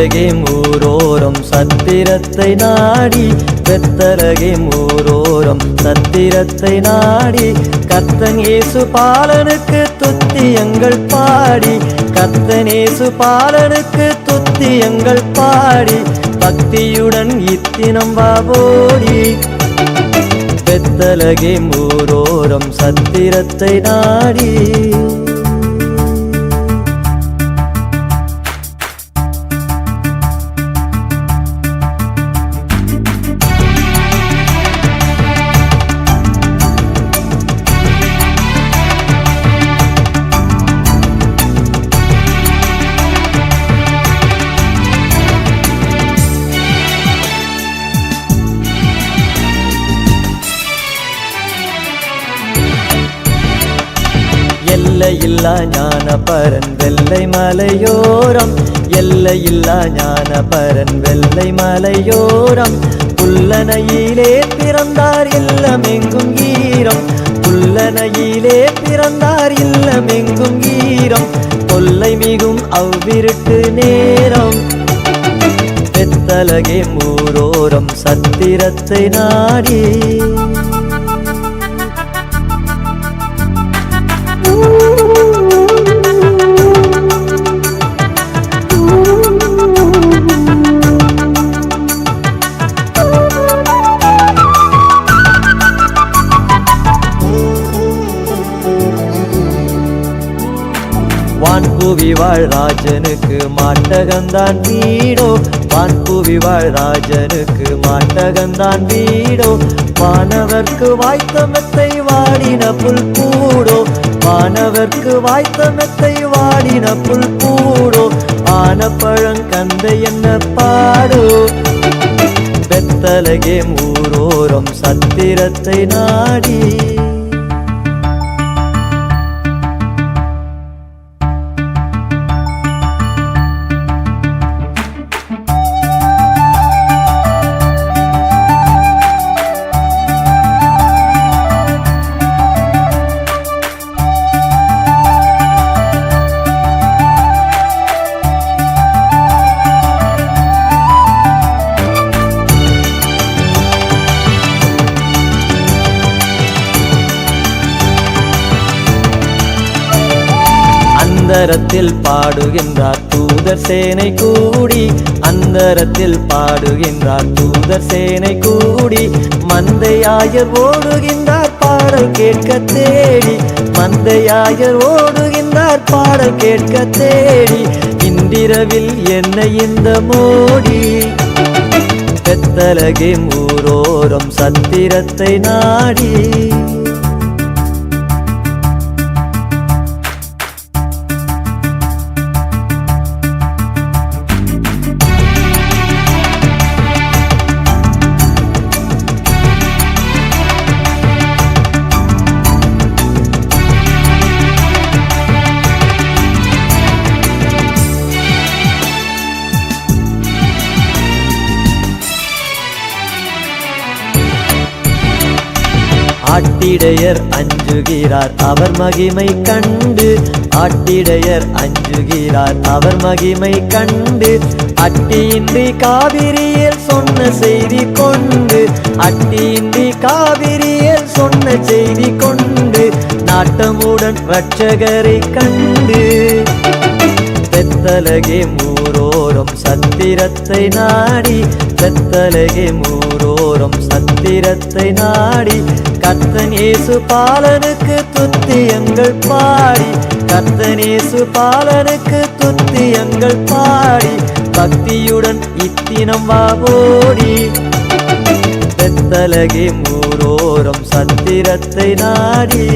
பெத்தரகே மூரோரம் சத்திரத்தை நாடி பெத்தரகே மூரோரம் சத்திரத்தை நாடி கத்தன் இயேசு பாலனுக்கு துத்தியங்கள் பாடி கத்தனேசு இயேசு பாலனுக்கு துத்தியங்கள் பாடி பக்தியுடன் இத்தினம் வாபோடி பெத்தலகே மூரோரம் சத்திரத்தை நாடி. எல்லையில்லா ஞான பரன் வெள்ளை மலையோரம். எல்லையில்லா ஞான பரன் வெள்ளை மலையோரம். புல்லனையிலே பிறந்தார் இல்லமெங்கும் ஈரம். புல்லனையிலே பிறந்தார் இல்லமெங்கும் ஈரம். கொல்லை மிகும் அவ்விருட்டு நேரம். பெத்தலகே மூரோரம் சத்திரத்தை நாடி. வான்புவி ராஜனுக்கு மாட்டகந்தான் வீடோ? வான்புவி வாழ் ராஜனுக்கு மாட்டகந்தான் வீடோ? மாணவர்க்கு வாய்த்தமத்தை வாடின புல் கூடோ மாணவர்க்கு வாய்த்தமத்தை வாடின புல் கூடோ ஆன பழங்கந்த என்ன பாடோ? பெத்தலகே ஊரோரம் சத்திரத்தை நாடி அந்தரத்தில் பாடுகின்றார் தூதர் சேனை கூடி அந்தரத்தில் பாடுகின்றார் தூதர் சேனை கூடி. மந்தையாயர் ஓடுகின்றார் பாடல் கேட்க தேடி. மந்தையாயர் ஓடுகின்றார் பாடல் கேட்க தேடி. இன்றிரவில் என்ன இந்த மோடி. பெத்தலகே ஊரோரம் சத்திரத்தை நாடி. ஆட்டிடையர் அஞ்சுகிறார். அவர் மகிமை கண்டு ஆட்டிடையர் அஞ்சுகிறார். அவர் மகிமை கண்டு அட்டியின்றி காவிரியில் சொன்ன செய்தி கொண்டு அட்டியின்றி காவிரியில் சொன்ன செய்தி கொண்டு நாட்டமுடன் ரட்சகரை கண்டு. பெத்தலகே மூரோரம் சத்திரத்தை நாடி பெத்தலகே மூ நாம் சத்திரத்தை நாடி கத்தன் இயேசு பாலனுக்கு துத்தியங்கள் பாடி. கத்தன் இயேசு பாலனுக்கு துத்தியங்கள் பாடி. பக்தியுடன் இத்தினம் வாவோடி வெத்தலகே மூரோரம் சத்திரத்தை நாடி.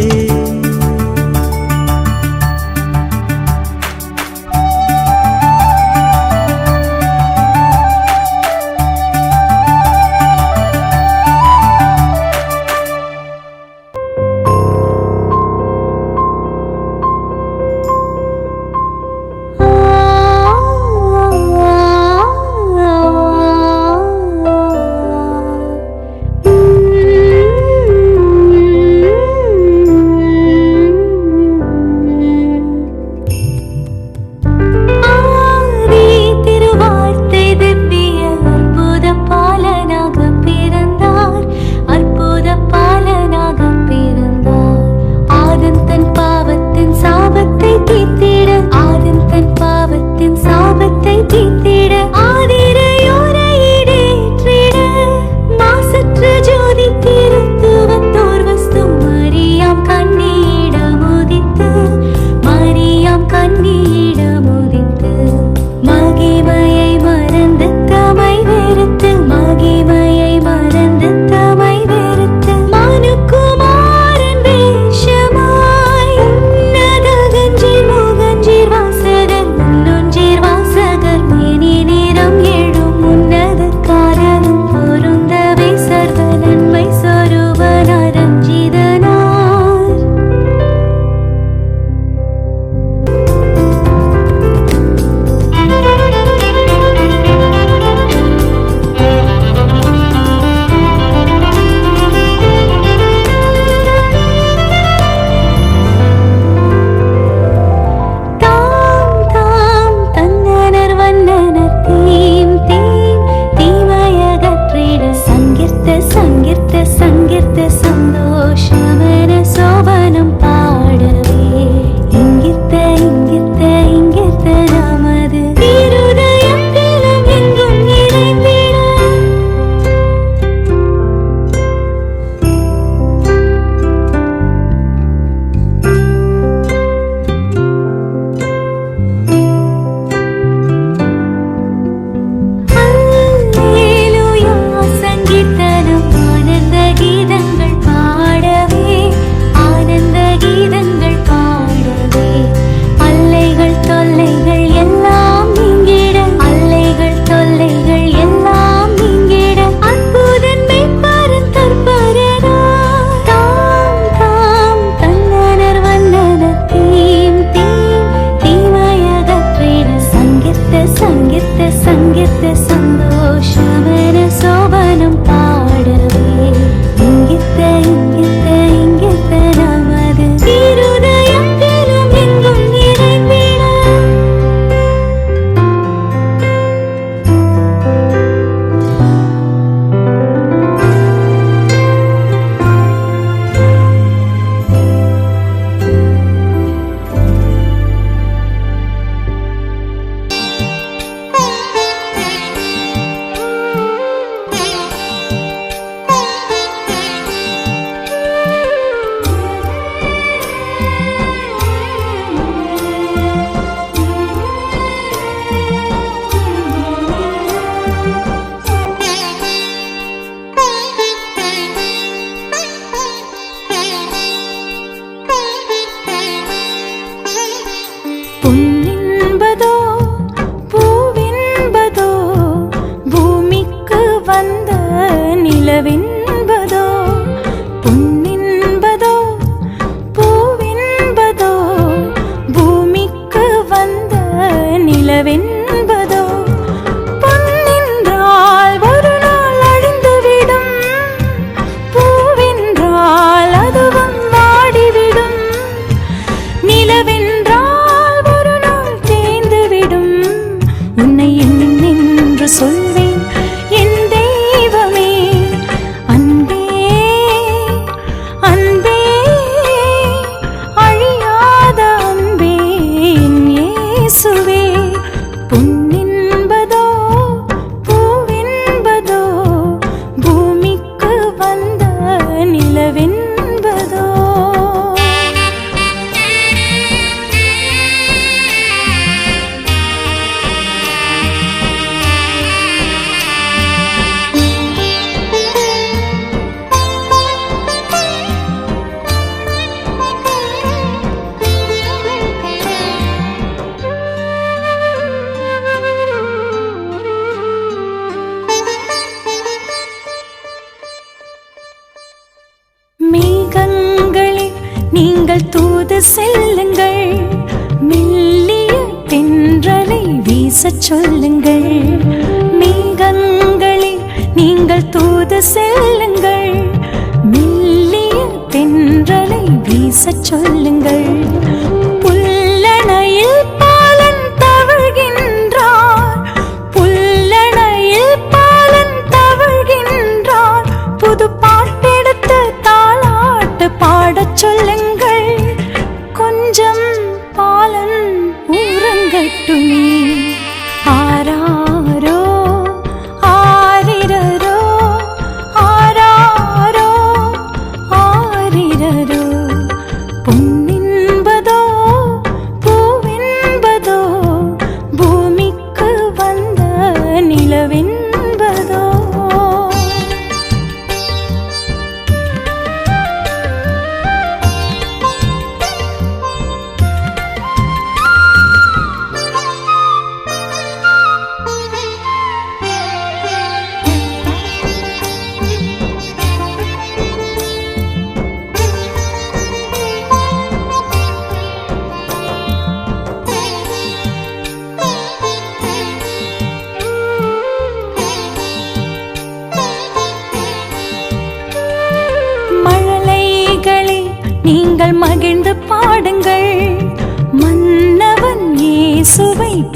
நீங்கள் தூது செல்லுங்கள். மில்லிய தென்றலை வீசச் சொல்லுங்கள். மேகங்களே நீங்கள் தூது செல்லுங்கள். மில்லிய தென்றலை வீசச் சொல்லுங்கள். புல்லணையில் சொல்லுங்கள். கொஞ்சம் பாலன் ஊரங்கட்டுமே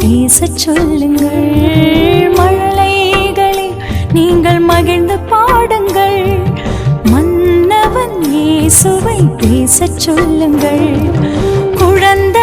வீசச் சொல்லுங்கள். மழைகளை நீங்கள் மகிழ்ந்து பாடுங்கள். மன்னவன் ஈ சுவை பேச சொல்லுங்கள். குழந்தை